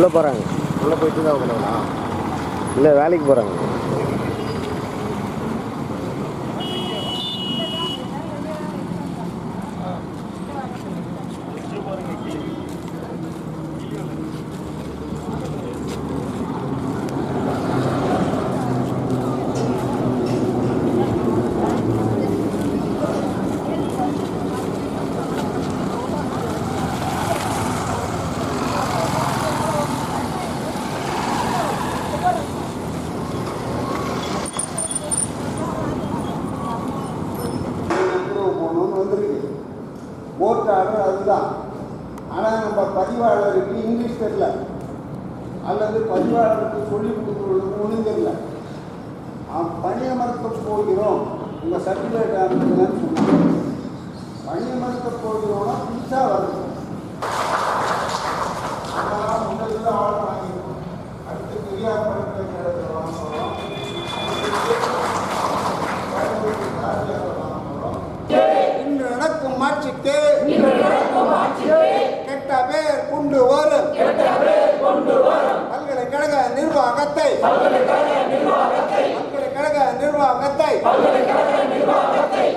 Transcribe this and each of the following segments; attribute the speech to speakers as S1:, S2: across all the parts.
S1: உள்ளே போகிறாங்க உள்ளே போயிட்டு தான் இல்லை வேலைக்கு போகிறாங்க
S2: ஓட்டு அதுதான். ஆனால் நம்ம பதிவாளருக்கு இங்கிலீஷ் தெரியல. அல்லது பதிவாளருக்கு சொல்லி கொடுக்குறதுக்கு ஒன்றும் தெரியல. அவன் பணியமர்த்த போகிறோம். உங்கள் சர்டிஃபிகேட் அனுப்புங்கன்னு சொன்னாங்க நிர்வாகத்தை பல்கலைக்கழக நிர்வாகத்தை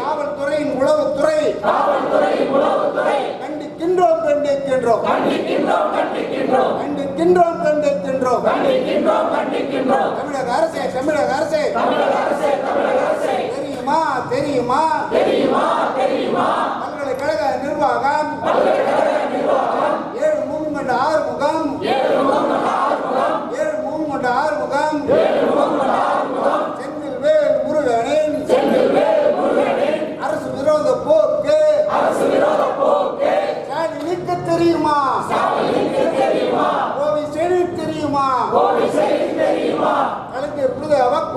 S2: காவல்துறையின் உளவுத்துறை கண்டிக்கின்றோம் கண்டிக்கின்றோம். கண்டிக்கின்றோம் கண்டிக்கின்றோம். தமிழக அரசே தமிழக அரசே. தெரியுமா தெரியுமா? பல்கலைக்கழக நிர்வாகம். விரோத போக்கு. அரசு விரோத போக்கு. சாணி நீக்க தெரியுமா? சாணி நீக்க தெரியுமா? கோவை செடி தெரியுமா? கோவை செடி தெரியுமா? கலைஞர் புதை அவர்